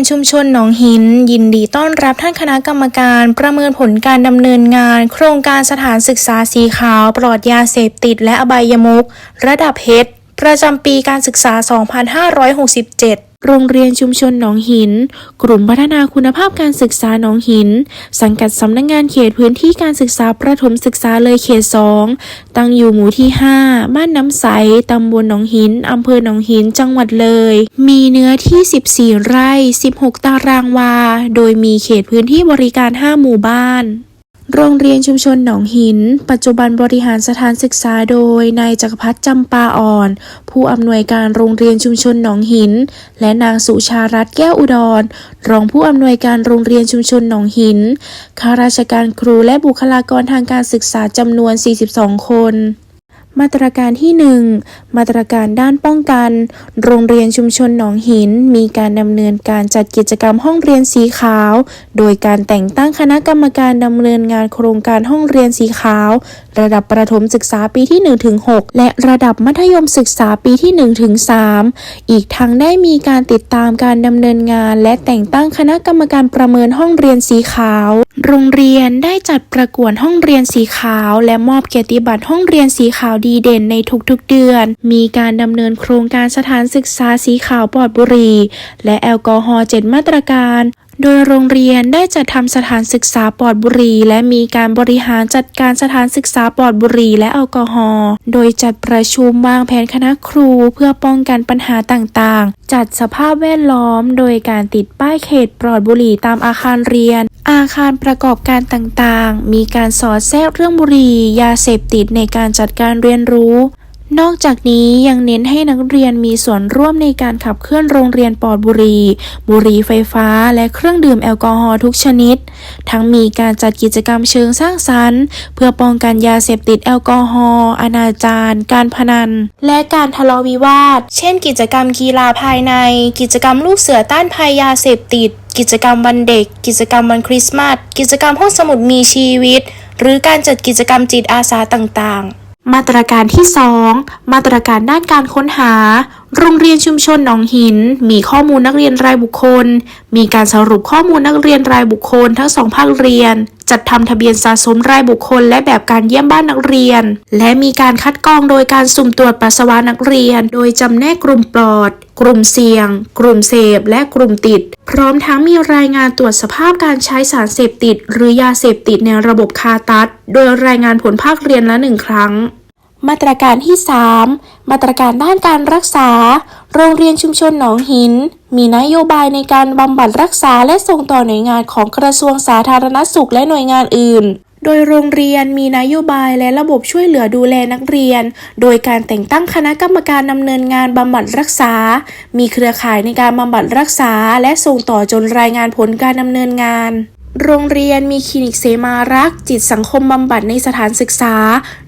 นชุมชนหนองหิน ยินดีต้อนรับท่านคณะกรรมการประเมินผลการดำเนินงาน โครงการสถานศึกษาสีขาว ปลอดยาเสพติดและอบายมุก ระดับเฮดประจำปีการศึกษา 2567 โรงเรียนชุมชนหนองหิน กลุ่มพัฒนาคุณภาพการศึกษาหนองหิน สังกัดสำนักงงานเขตพื้นที่การศึกษาประถมศึกษาเลยเขต 2 ตั้งอยู่หมู่ที่ 5 บ้านน้ำใส ตำบลหนองหิน อำเภอหนองหิน จังหวัดเลย มีเนื้อที่ 14 ไร่ 16 ตารางวา โดยมีเขตพื้นที่บริการ 5 หมู่บ้าน โรงเรียนชุมชนหนองหิน ปัจจุบันบริหารสถานศึกษาโดยนายจักรพัฒน์จำปาอ่อน ผู้อำนวยการโรงเรียนชุมชนหนองหิน และนางสุชารัตน์แก้วอุดร รองผู้อำนวยการโรงเรียนชุมชนหนองหินข้าราชการครูและบุคลากรทางการศึกษาจำนวน 42 คน มาตรการที่ 1 มาตรการด้านป้องกัน โรงเรียนชุมชนหนองหิน มีการดำเนินการจัดกิจกรรมห้องเรียนสีขาว โดยการแต่งตั้งคณะกรรมการดำเนินงานโครงการห้องเรียนสีขาว ระดับประถมศึกษาปีที่1-6และระดับมัธยมศึกษาปีที่1-3อีกทั้งได้มีการติดตามการดำเนินงาน และแต่งตั้งคณะกรรมการประเมินห้องเรียนสีขาว โรงเรียนได้จัดประกวดห้องเรียนสีขาว และมอบเกียรติบัตรห้องเรียนสีขาวดีเด่นในทุกๆเดือน มีการดำเนินโครงการสถานศึกษาสีขาวปลอดบุหรี่และแอลกอฮอล์7มาตรการโดยโรงเรียนได้จัดทำสถานศึกษาปลอดบุหรี่และมีการบริหารจัดการสถานศึกษาปลอดบุหรี่และแอลกอฮอล์ โดยจัดประชุมวางแผนคณะครูเพื่อป้องกันปัญหาต่างๆ จัดสภาพแวดล้อม โดยการติดป้ายเขตปลอดบุหรี่ตามอาคารเรียน อาคารประกอบการต่างๆ มีการสอดแทรกเรื่องบุหรี่ ยาเสพติดในการจัดการเรียนรู้ นอกจากนี้ยังเน้นให้นักเรียนมีส่วนร่วมในการขับเคลื่อนโรงเรียนปลอดบุหรี่บุหรี่ไฟฟ้า และเครื่องดื่มแอลกอฮอล์ทุกชนิด ทั้งมีการจัดกิจกรรมเชิงสร้างสรรค์ เพื่อป้องกันยาเสพติดแอลกอฮอล์อนาจารการพนัน และการทะเลาะวิวาท เช่น กิจกรรมกีฬาภายใน กิจกรรมลูกเสือต้านภัยยาเสพติด กิจกรรมวันเด็ก กิจกรรมวันคริสต์มาสกิจกรรมห้องสมุดมีชีวิต หรือการจัดกิจกรรมจิตอาสาต่างๆ มาตรการที่ 2 มาตรการด้านการค้นหา โรงเรียนชุมชนหนองหิน มีข้อมูลนักเรียนรายบุคคล มีการสรุปข้อมูลนักเรียนรายบุคคลทั้งสองภาคเรียน จัดทำทะเบียนสะสมรายบุคคล และแบบการเยี่ยมบ้านนักเรียน และมีการคัดกรองโดยการสุ่มตรวจปัสสาวะนักเรียน โดยจำแนกกลุ่มปลอด กลุ่มเสี่ยง กลุ่มเสพ และกลุ่มติด พร้อมทั้งมีรายงานตรวจสภาพการใช้สารเสพติด หรือยาเสพติดในระบบคาตัดโดยรายงานผลภาคเรียนละหนึ่งครั้ง มาตรการที่ 3 มาตรการด้านการรักษา โรงเรียนชุมชนหนองหิน มีนโยบายในการบำบัดรักษาและส่งต่อหน่วยงานของกระทรวงสาธารณสุขและหน่วยงานอื่น โดยโรงเรียนมีนโยบายและระบบช่วยเหลือดูแลนักเรียน โดยการแต่งตั้งคณะกรรมการดำเนินงานบำบัดรักษา มีเครือข่ายในการบำบัดรักษา และส่งต่อจนรายงานผลการดำเนินงาน โรงเรียนมีคลินิกเสมารัก จิตสังคมบำบัดในสถานศึกษา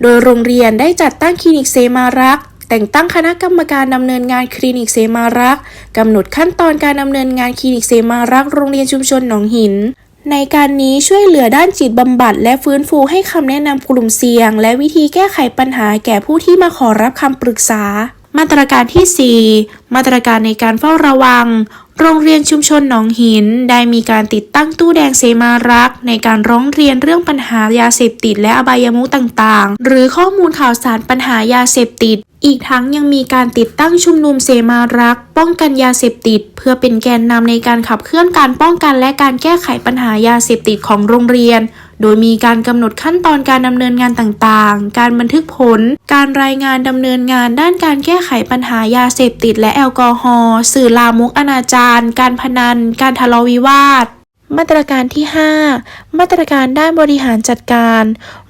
โดยโรงเรียนได้จัดตั้งคลินิกเสมารัก แต่งตั้งคณะกรรมการดำเนินงานคลินิกเสมารักกำหนดขั้นตอนการดำเนินงานคลินิกเสมารัก โรงเรียนชุมชนหนองหิน ในการนี้ช่วยเหลือด้านจิตบำบัด และฟื้นฟูให้คำแนะนำกลุ่มเสี่ยง และวิธีแก้ไขปัญหาแก่ผู้ที่มาขอรับคำปรึกษามาตรการที่ 4 มาตรการในการเฝ้าระวัง โรงเรียนชุมชนหนองหินได้มีการติดตั้งตู้แดงเสมารัก ในการร้องเรียนเรื่องปัญหายาเสพติดและอบายมุขต่างๆ หรือข้อมูลข่าวสารปัญหายาเสพติด อีกทั้งยังมีการติดตั้งชุมนุมเสมารัก ป้องกันยาเสพติด เพื่อเป็นแกนนำในการขับเคลื่อนการป้องกันและการแก้ไขปัญหายาเสพติดของโรงเรียน โดยมีการกำหนดขั้นตอนการดำเนินงานต่างๆ การบันทึกผล การรายงานดำเนินงานด้านการแก้ไขปัญหายาเสพติดและแอลกอฮอล์สื่อลามกอนาจารการพนัน การทะเลาะวิวาท มาตรการที่ 5 มาตรการด้านบริหารจัดการ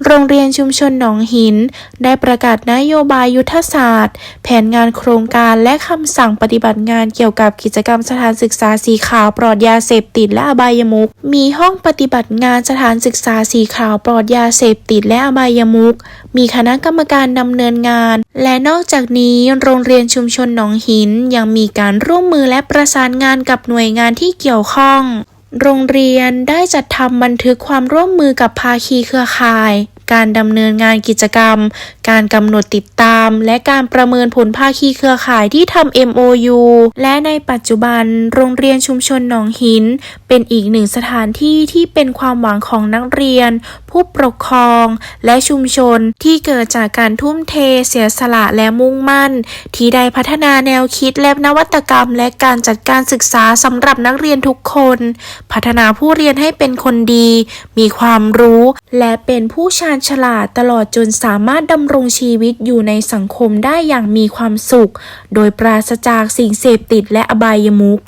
โรงเรียนชุมชนหนองหิน ได้ประกาศนโยบายยุทธศาสตร์ แผนงานโครงการและคำสั่งปฏิบัติงานเกี่ยวกับกิจกรรมสถานศึกษาสีขาวปลอดยาเสพติดและอบายมุขมีห้องปฏิบัติงานสถานศึกษาสีขาวปลอดยาเสพติดและอบายมุขมีคณะกรรมการดำเนินงาน และนอกจากนี้โรงเรียนชุมชนหนองหินยังมีการร่วมมือและประสานงานกับหน่วยงานที่เกี่ยวข้อง โรงเรียนได้จัดทำบันทึกความร่วมมือกับภาคีเครือข่าย การดำเนินงานกิจกรรม การกำหนดติดตาม และการประเมินผลภาคีเครือข่ายที่ทำ MOU และในปัจจุบัน โรงเรียนชุมชนหนองหิน เป็นอีกหนึ่งสถานที่ที่เป็นความหวังของนักเรียน ผู้ปกครอง และชุมชนที่เกิดจากการทุ่มเท เสียสละและมุ่งมั่น ที่ได้พัฒนาแนวคิดและนวัตกรรม และการจัดการศึกษาสำหรับนักเรียนทุกคน พัฒนาผู้เรียนให้เป็นคนดี มีความรู้ และเป็นผู้ชาญฉลาดตลอดจนสามารถดำรงชีวิตอยู่ในสังคมได้อย่างมีความสุข โดยปราศจากสิ่งเสพติดและอบายมุข